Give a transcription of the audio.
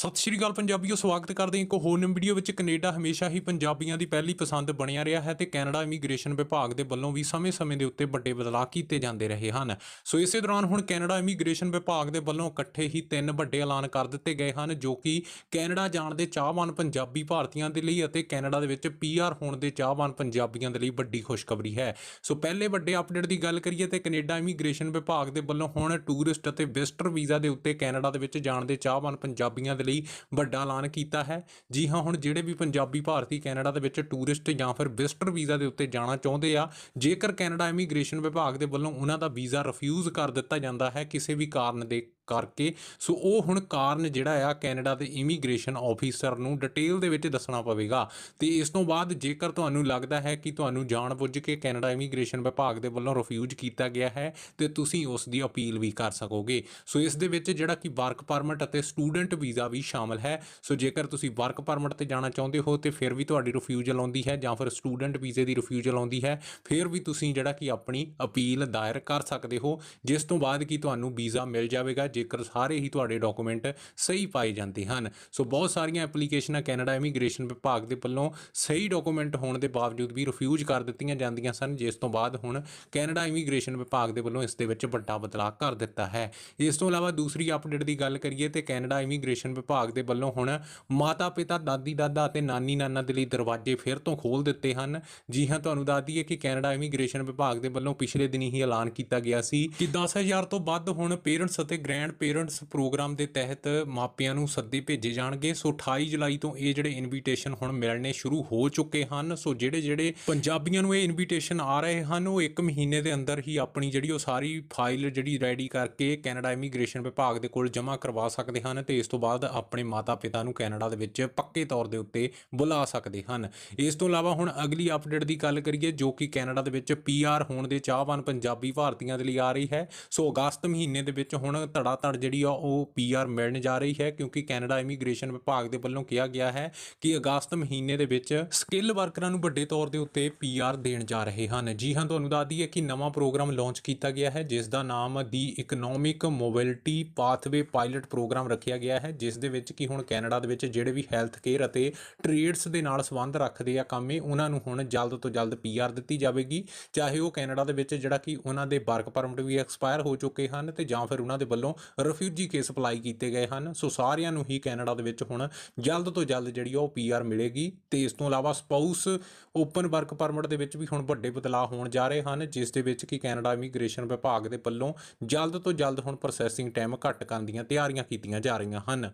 ਸਤਿ ਸ਼੍ਰੀ ਅਕਾਲ ਪੰਜਾਬੀਓ, ਸਵਾਗਤ ਕਰਦੇ ਹਾਂ ਇੱਕ ਹੋਰ ਨਵੀਂ ਵੀਡੀਓ ਵਿੱਚ। ਕੈਨੇਡਾ ਹਮੇਸ਼ਾ ਹੀ ਪੰਜਾਬੀਆਂ ਦੀ ਪਹਿਲੀ ਪਸੰਦ ਬਣਿਆ ਰਿਹਾ ਹੈ ਤੇ ਕੈਨੇਡਾ ਇਮੀਗ੍ਰੇਸ਼ਨ ਵਿਭਾਗ ਦੇ ਵੱਲੋਂ ਵੀ ਸਮੇਂ-ਸਮੇਂ ਦੇ ਉੱਤੇ ਵੱਡੇ ਬਦਲਾਅ ਕੀਤੇ ਜਾਂਦੇ ਰਹੇ ਹਨ। ਸੋ ਇਸੇ ਦੌਰਾਨ ਹੁਣ ਕੈਨੇਡਾ ਇਮੀਗ੍ਰੇਸ਼ਨ ਵਿਭਾਗ ਦੇ ਵੱਲੋਂ ਇਕੱਠੇ ਹੀ ਤਿੰਨ ਵੱਡੇ ਐਲਾਨ ਕਰ ਦਿੱਤੇ ਗਏ ਹਨ, ਜੋ ਕਿ ਕੈਨੇਡਾ ਜਾਣ ਦੇ ਚਾਹਵਾਨ ਪੰਜਾਬੀ ਭਾਰਤੀਆਂ ਦੇ ਲਈ ਅਤੇ ਕੈਨੇਡਾ ਦੇ ਵਿੱਚ ਪੀਆਰ ਹੋਣ ਦੇ ਚਾਹਵਾਨ ਪੰਜਾਬੀਆਂ ਦੇ ਲਈ ਵੱਡੀ ਖੁਸ਼ਖਬਰੀ ਹੈ। ਸੋ ਪਹਿਲੇ ਵੱਡੇ ਅਪਡੇਟ ਦੀ ਗੱਲ ਕਰੀਏ ਤੇ ਕੈਨੇਡਾ ਇਮੀਗ੍ਰੇਸ਼ਨ ਵਿਭਾਗ ਦੇ ਵੱਲੋਂ ਹੁਣ ਟੂਰਿਸਟ ਅਤੇ ਵਿਜ਼ਟਰ ਵੀਜ਼ਾ ਦੇ ਉੱਤੇ ਕੈਨੇਡਾ ਦੇ ਵਿੱਚ ਜਾਣ ਦੇ ਚਾਹਵਾਨ ਪੰਜਾਬੀਆਂ ਦੇ ਲਈ ਵੱਡਾ ਐਲਾਨ ਕੀਤਾ ਹੈ। ਜੀ ਹਾਂ, ਹੁਣ ਜਿਹੜੇ ਵੀ ਪੰਜਾਬੀ ਭਾਰਤੀ ਕੈਨੇਡਾ ਦੇ ਵਿੱਚ ਟੂਰਿਸਟ ਜਾਂ ਫਿਰ ਵਿਜ਼ਟਰ ਵੀਜ਼ਾ ਦੇ ਉੱਤੇ ਜਾਣਾ ਚਾਹੁੰਦੇ ਆ, ਜੇਕਰ ਕੈਨੇਡਾ ਇਮੀਗ੍ਰੇਸ਼ਨ ਵਿਭਾਗ ਦੇ ਵੱਲੋਂ ਉਹਨਾਂ ਦਾ ਵੀਜ਼ਾ ਰਿਫਿਊਜ਼ ਕਰ ਦਿੱਤਾ ਜਾਂਦਾ ਹੈ ਕਿਸੇ ਵੀ ਕਾਰਨ ਦੇ ਕਰਕੇ। ਸੋ ਉਹ ਹੁਣ ਕਾਰਨ ਜਿਹੜਾ ਆ, ਕੈਨੇਡਾ ਦੇ ਇਮੀਗ੍ਰੇਸ਼ਨ ਆਫੀਸਰ ਨੂੰ ਡਿਟੇਲ ਦੇ ਵਿੱਚ ਦੱਸਣਾ ਪਵੇਗਾ। ਤੇ ਇਸ ਤੋਂ ਬਾਅਦ ਜੇਕਰ ਤੁਹਾਨੂੰ ਲੱਗਦਾ ਹੈ ਕਿ ਤੁਹਾਨੂੰ ਜਾਣਬੁੱਝ ਕੇ ਕੈਨੇਡਾ ਇਮੀਗ੍ਰੇਸ਼ਨ ਵਿਭਾਗ ਦੇ ਵੱਲੋਂ ਰਿਫਿਊਜ਼ ਕੀਤਾ ਗਿਆ ਹੈ, ਤੇ ਤੁਸੀਂ ਉਸ ਦੀ ਅਪੀਲ ਵੀ ਕਰ ਸਕੋਗੇ। ਸੋ ਇਸ ਦੇ ਵਿੱਚ ਜਿਹੜਾ ਕਿ ਵਰਕ ਪਰਮਿਟ ਅਤੇ ਸਟੂਡੈਂਟ ਵੀਜ਼ਾ ਵੀ ਸ਼ਾਮਲ ਹੈ। ਸੋ ਜੇਕਰ ਤੁਸੀਂ ਵਰਕ ਪਰਮਿਟ ਤੇ ਜਾਣਾ ਚਾਹੁੰਦੇ ਹੋ, ਤੇ ਫਿਰ ਵੀ ਤੁਹਾਡੀ ਰਿਫਿਊਜ਼ਲ ਆਉਂਦੀ ਹੈ ਜਾਂ ਫਿਰ ਸਟੂਡੈਂਟ ਵੀਜ਼ੇ ਦੀ ਰਿਫਿਊਜ਼ਲ ਆਉਂਦੀ ਹੈ, ਫਿਰ ਵੀ ਤੁਸੀਂ ਜਿਹੜਾ ਕਿ ਆਪਣੀ ਅਪੀਲ ਦਾਇਰ ਕਰ ਸਕਦੇ ਹੋ। ਜਿਸ ਤੋਂ ਬਾਅਦ ਕਿ ਤੁਹਾਨੂੰ ਵੀਜ਼ਾ ਮਿਲ ਜਾਵੇਗਾ ਜੇਕਰ ਸਾਰੇ ਹੀ ਤੁਹਾਡੇ ਡਾਕੂਮੈਂਟ ਸਹੀ ਪਾਏ ਜਾਂਦੇ ਹਨ। ਸੋ ਬਹੁਤ ਸਾਰੀਆਂ ਐਪਲੀਕੇਸ਼ਨਾਂ ਕੈਨੇਡਾ ਇਮੀਗ੍ਰੇਸ਼ਨ ਵਿਭਾਗ ਦੇ ਵੱਲੋਂ ਸਹੀ ਡਾਕੂਮੈਂਟ ਹੋਣ ਦੇ ਬਾਵਜੂਦ ਵੀ ਰਿਫਿਊਜ਼ ਕਰ ਦਿੱਤੀਆਂ ਜਾਂਦੀਆਂ ਸਨ, ਜਿਸ ਤੋਂ ਬਾਅਦ ਹੁਣ ਕੈਨੇਡਾ ਇਮੀਗ੍ਰੇਸ਼ਨ ਵਿਭਾਗ ਦੇ ਵੱਲੋਂ ਇਸ ਦੇ ਵਿੱਚ ਵੱਡਾ ਬਦਲਾਅ ਕਰ ਦਿੱਤਾ ਹੈ। ਇਸ ਤੋਂ ਇਲਾਵਾ ਦੂਸਰੀ ਅਪਡੇਟ ਦੀ ਗੱਲ ਕਰੀਏ ਤੇ ਕੈਨੇਡਾ ਇਮੀਗ੍ਰੇਸ਼ਨ ਵਿਭਾਗ ਦੇ ਵੱਲੋਂ ਹੁਣ ਮਾਤਾ ਪਿਤਾ ਦਾਦੀ ਦਾਦਾ ਅਤੇ ਨਾਨੀ ਨਾਨਾ ਦੇ ਲਈ ਦਰਵਾਜ਼ੇ ਫਿਰ ਤੋਂ ਖੋਲ ਦਿੱਤੇ ਹਨ। ਜੀ ਹਾਂ, ਤੁਹਾਨੂੰ ਦੱਸ ਦਈਏ ਕਿ ਕੈਨੇਡਾ ਇਮੀਗ੍ਰੇਸ਼ਨ ਵਿਭਾਗ ਦੇ ਵੱਲੋਂ ਪਿਛਲੇ ਦਿਨੀ ਹੀ ਐਲਾਨ ਕੀਤਾ ਗਿਆ ਸੀ ਕਿ 10000 ਤੋਂ ਵੱਧ ਹੁਣ ਪੇਰੈਂਟਸ ਅਤੇ ਗ੍ਰੈਂਡ ਪੇਰੈਂਟਸ ਪ੍ਰੋਗਰਾਮ ਦੇ ਤਹਿਤ ਮਾਪਿਆਂ ਨੂੰ ਸੱਦੇ ਭੇਜੇ ਜਾਣਗੇ। ਸੋ 28 ਜੁਲਾਈ ਤੋਂ ਇਹ ਜਿਹੜੇ ਇਨਵੀਟੇਸ਼ਨ ਹੁਣ ਮਿਲਣੇ ਸ਼ੁਰੂ ਹੋ ਚੁੱਕੇ ਹਨ। ਸੋ ਜਿਹੜੇ ਜਿਹੜੇ ਪੰਜਾਬੀਆਂ ਨੂੰ ਇਹ ਇਨਵੀਟੇਸ਼ਨ ਆ ਰਹੇ ਹਨ, ਉਹ 1 ਮਹੀਨੇ ਦੇ ਅੰਦਰ ਹੀ ਆਪਣੀ ਜਿਹੜੀ ਉਹ ਸਾਰੀ ਫਾਈਲ ਜਿਹੜੀ ਰੈਡੀ ਕਰਕੇ ਕੈਨੇਡਾ ਇਮੀਗ੍ਰੇਸ਼ਨ ਵਿਭਾਗ ਦੇ ਕੋਲ ਜਮ੍ਹਾਂ ਕਰਵਾ ਸਕਦੇ ਹਨ ਤੇ ਇਸ ਤੋਂ ਬਾਅਦ ਆਪਣੇ ਮਾਤਾ-ਪਿਤਾ ਨੂੰ ਕੈਨੇਡਾ ਦੇ ਵਿੱਚ ਪੱਕੇ ਤੌਰ ਦੇ ਉੱਤੇ ਬੁਲਾ ਸਕਦੇ ਹਨ। ਇਸ ਤੋਂ ਇਲਾਵਾ ਹੁਣ ਅਗਲੀ ਅਪਡੇਟ ਦੀ ਗੱਲ ਕਰੀਏ, ਜੋ ਕਿ ਕੈਨੇਡਾ ਦੇ ਵਿੱਚ ਪੀਆਰ ਹੋਣ ਦੇ ਚਾਹਵਾਨ ਪੰਜਾਬੀ ਭਾਰਤੀਆਂ ਦੇ ਲਈ ਆ ਰਹੀ ਹੈ। ਸੋ ਅਗਸਤ ਮਹੀਨੇ ਦੇ ਵਿੱਚ ਹੁਣ ਧੜਾ ਧੜ ਜਿਹੜੀ ਆ ਉਹ ਪੀਆਰ ਮਿਲਣ ਜਾ ਰਹੀ ਹੈ ਕਿਉਂਕਿ ਕੈਨੇਡਾ ਇਮੀਗ੍ਰੇਸ਼ਨ ਵਿਭਾਗ ਦੇ ਵੱਲੋਂ ਕਿਹਾ ਗਿਆ ਹੈ ਕਿ ਅਗਸਤ ਮਹੀਨੇ ਦੇ ਵਿੱਚ ਸਕਿੱਲ ਵਰਕਰਾਂ ਨੂੰ ਵੱਡੇ ਤੌਰ ਦੇ ਉੱਤੇ ਪੀਆਰ ਦੇਣ ਜਾ ਰਹੇ ਹਨ। ਜੀ ਹਾਂ, ਤੁਹਾਨੂੰ ਦੱਸ ਦਈਏ ਕਿ ਨਵਾਂ ਪ੍ਰੋਗਰਾਮ ਲਾਂਚ ਕੀਤਾ ਗਿਆ ਹੈ, ਜਿਸ ਦਾ ਨਾਮ the economic mobility pathway pilot program ਰੱਖਿਆ ਗਿਆ ਹੈ, ਜਿਸ ਦੇ ਵਿੱਚ ਕਿ ਹੁਣ ਕੈਨੇਡਾ ਦੇ ਵਿੱਚ ਜਿਹੜੇ ਵੀ ਹੈਲਥ ਕੇਅਰ ਅਤੇ ਟ੍ਰੇਡਸ ਦੇ ਨਾਲ ਸੰਬੰਧ ਰੱਖਦੇ ਆ ਕਾਮੇ ਉਹਨਾਂ ਨੂੰ ਹੁਣ ਜਲਦ ਤੋਂ ਜਲਦ ਪੀਆਰ ਦਿੱਤੀ ਜਾਵੇਗੀ। ਚਾਹੇ ਉਹ ਕੈਨੇਡਾ ਦੇ ਵਿੱਚ ਜਿਹੜਾ ਕਿ ਉਹਨਾਂ ਦੇ ਵਰਕ ਪਰਮਿਟ ਵੀ ਐਕਸਪਾਇਰ ਹੋ ਚੁੱਕੇ ਹਨ ਤੇ ਜਾਂ ਫਿਰ ਉਹਨਾਂ ਦੇ ਵੱਲੋਂ ਰਿਫਿਊਜੀ ਕੇਸ ਅਪਲਾਈ ਕੀਤੇ ਗਏ ਹਨ। ਸੋ ਸਾਰਿਆਂ ਨੂੰ ਹੀ ਕੈਨੇਡਾ ਦੇ ਵਿੱਚ ਹੁਣ ਜਲਦ ਤੋਂ ਜਲਦ ਜਿਹੜੀ ਆ ਉਹ ਪੀਆਰ ਮਿਲੇਗੀ ਤੇ ਇਸ ਤੋਂ ਇਲਾਵਾ ਸਪਾਊਸ ਓਪਨ ਵਰਕ ਪਰਮਿਟ ਦੇ ਵਿੱਚ ਵੀ ਹੁਣ ਵੱਡੇ ਬਦਲਾਅ ਹੋਣ ਜਾ ਰਹੇ ਹਨ, ਜਿਸ ਦੇ ਵਿੱਚ ਕਿ ਕੈਨੇਡਾ ਇਮੀਗ੍ਰੇਸ਼ਨ ਵਿਭਾਗ ਦੇ ਵੱਲੋਂ ਜਲਦ ਤੋਂ ਜਲਦ ਹੁਣ ਪ੍ਰੋਸੈਸਿੰਗ ਟਾਈਮ ਘੱਟ ਕਰਨ ਦੀਆਂ ਤਿਆਰੀਆਂ ਕੀਤੀਆਂ ਜਾ ਰਹੀਆਂ ਹਨ।